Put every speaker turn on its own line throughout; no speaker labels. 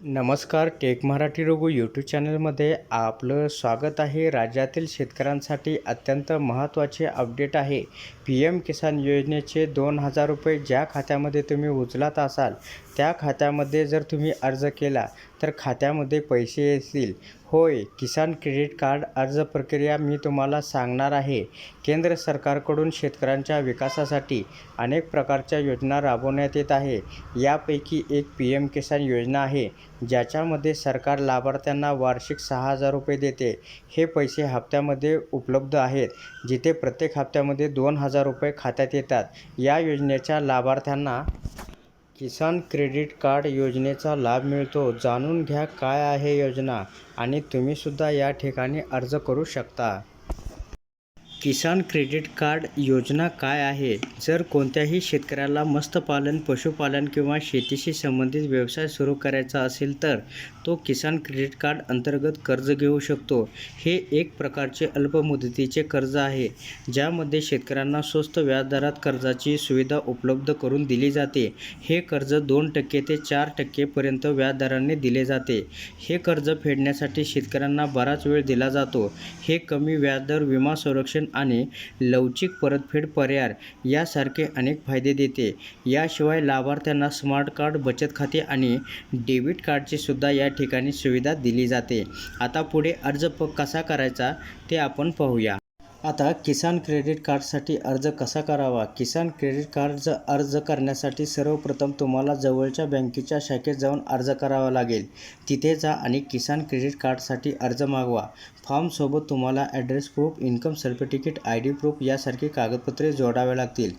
नमस्कार take Marathi रोगू YouTube चॅनलमध्ये आपलं स्वागत आहे. राज्यातील शेतकऱ्यांसाठी अत्यंत महत्त्वाचे अपडेट आहे. पी एम किसान योजनेचे दोन हजार रुपये ज्या खात्यामध्ये तुम्ही उचलत असाल त्या खात्यामध्ये जर तुम्ही अर्ज केला तर खात्यामध्ये पैसे येतील. होय किसान क्रेडिट कार्ड अर्ज प्रक्रिया मी तुम्हाला सांगणार आहे. केंद्र सरकारकडून शेतकऱ्यांच्या विकासासाठी अनेक प्रकारच्या योजना राबवण्यात येत आहे. यापैकी एक पी एम किसान योजना आहे. ज्याच्यामध्ये सरकार लाभार्थ्यांना वार्षिक सहा हजार रुपये देते हे पैसे हप्त्यामध्ये उपलब्ध आहेत जिथे प्रत्येक हप्त्यामध्ये दोन हजार रुपये खात्यात येतात. या योजनेच्या लाभार्थ्यांना किसान क्रेडिट कार्ड योजनेचा लाभ मिळतो. जाणून घ्या काय आहे योजना आणि तुम्हीसुद्धा या ठिकाणी अर्ज करू शकता. किसान क्रेडिट कार्ड योजना काय आहे? जर कोणत्याही शेतकऱ्याला मत्स्यपालन पशुपालन किंवा शेतीशी संबंधित व्यवसाय सुरू करायचा असेल तर तो किसान क्रेडिट कार्ड अंतर्गत कर्ज घेऊ शकतो. हे एक प्रकारचे अल्पमुदतीचे कर्ज आहे ज्यामध्ये शेतकऱ्यांना स्वस्त व्याजदरात कर्जाची सुविधा उपलब्ध करून दिली जाते. हे कर्ज दोन टक्के ते चार टक्केपर्यंत व्याजदराने दिले जाते. हे कर्ज फेडण्यासाठी शेतकऱ्यांना बराच वेळ दिला जातो. हे कमी व्याजदर विमा संरक्षण आणि लवचिक परतफेड पर्याय यासारखे अनेक फायदे देते. याशिवाय लाभार्थ्यांना स्मार्ट कार्ड बचत खाते आणि डेबिट कार्डची सुद्धा या ठिकाणी सुविधा दिली जाते. आता पुढे अर्ज प कसा करायचा ते आपण पाहूया. आता किसान क्रेडिट कार्डसाठी अर्ज कसा करावा? किसान क्रेडिट कार्डचा अर्ज करण्यासाठी सर्वप्रथम तुम्हाला जवळच्या बँकेच्या शाखेत जाऊन अर्ज करावा लागेल. तिथे जा आणि किसान क्रेडिट कार्डसाठी अर्ज मागवा. फॉर्मसोबत तुम्हाला address proof income certificate I D proof यासारखी कागदपत्रे जोडावे लागतील.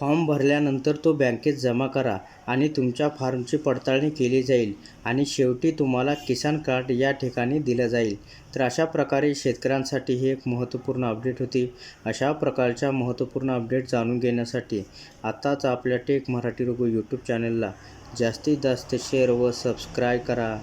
फॉर्म भरल्यानंतर तो बँकेत जमा करा आणि तुमच्या फॉर्मची पडताळणी केली जाईल आणि शेवटी तुम्हाला किसान कार्ड या ठिकाणी दिलं जाईल. तर अशा प्रकारे शेतकऱ्यांसाठी ही एक महत्त्वपूर्ण अपडेट होती. अशा प्रकारच्या महत्त्वपूर्ण अपडेट जाणून घेण्यासाठी आत्ताच आपल्या टेक मराठी रोगो यूट्यूब चॅनलला जास्तीत जास्त शेअर व सबस्क्राईब करा.